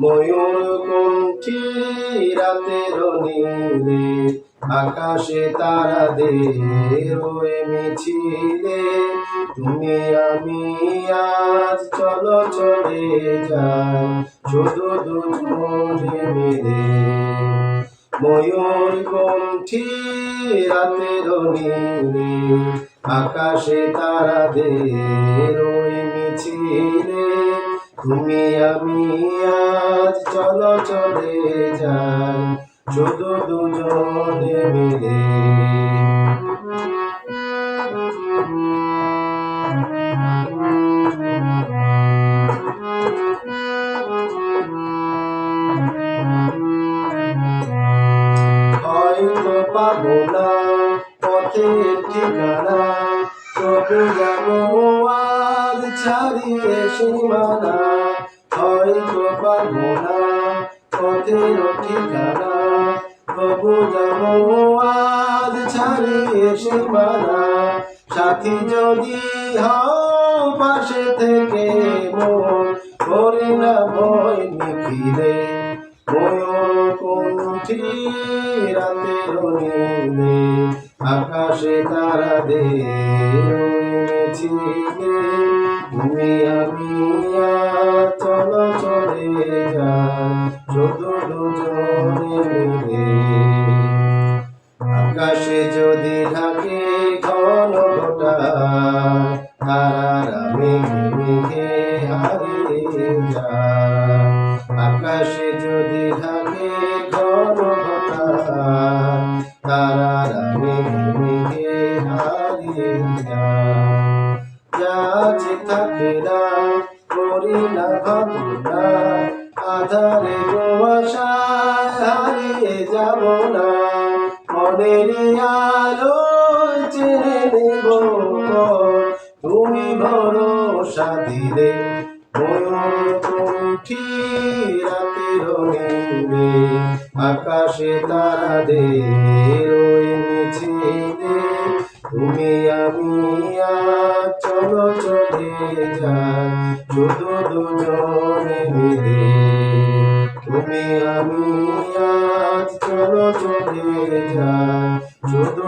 ময়ূর কণ্ঠী রাতের নীলে আকাশে তারা দে রয়ে মিছিলে। তুমি, আমি, আজ চলো, চলে যাই। শুধু দুজনে মিলে। ময়ূর কণ্ঠী রাতের নীলে আকাশে তারা দে রয়ে মিছিলে। তুমি আমি আজ চলো চলে যাই, শুধু দুজনে মিলে। হয়তো পাবো না পথের ঠিকানা, তবু যাব ছাড়িয়ে সীমানা, হয়তো পাবো না পথের ঠিকানা। তবু যাব আজ ছাড়িয়ে সীমানা, সাথী যদি হও পাশে থেকে মন করে না ভয় নিখিলে কণ্ঠী আকাশে তারা দে আমি চলে যাই শুধু দুজনে মিলে আকাশে যদি ঢাকে ঘন ঘটা তারারা মেঘে মেঘে হারিয়ে যায়। আকাশে যদি ঢাকে ঘন যাচ্ছে থাকে না করি না ভাবনা। আধারে হারিয়ে যাব না। মনের আলো চেনে নেব তুমি ভরসা দিলে ময়ূর রাতের নীলে আকাশে চলো চলে যাই শুধু দুজনে মিলে। তুমি আমি আজ চলো চলে যাই শুধু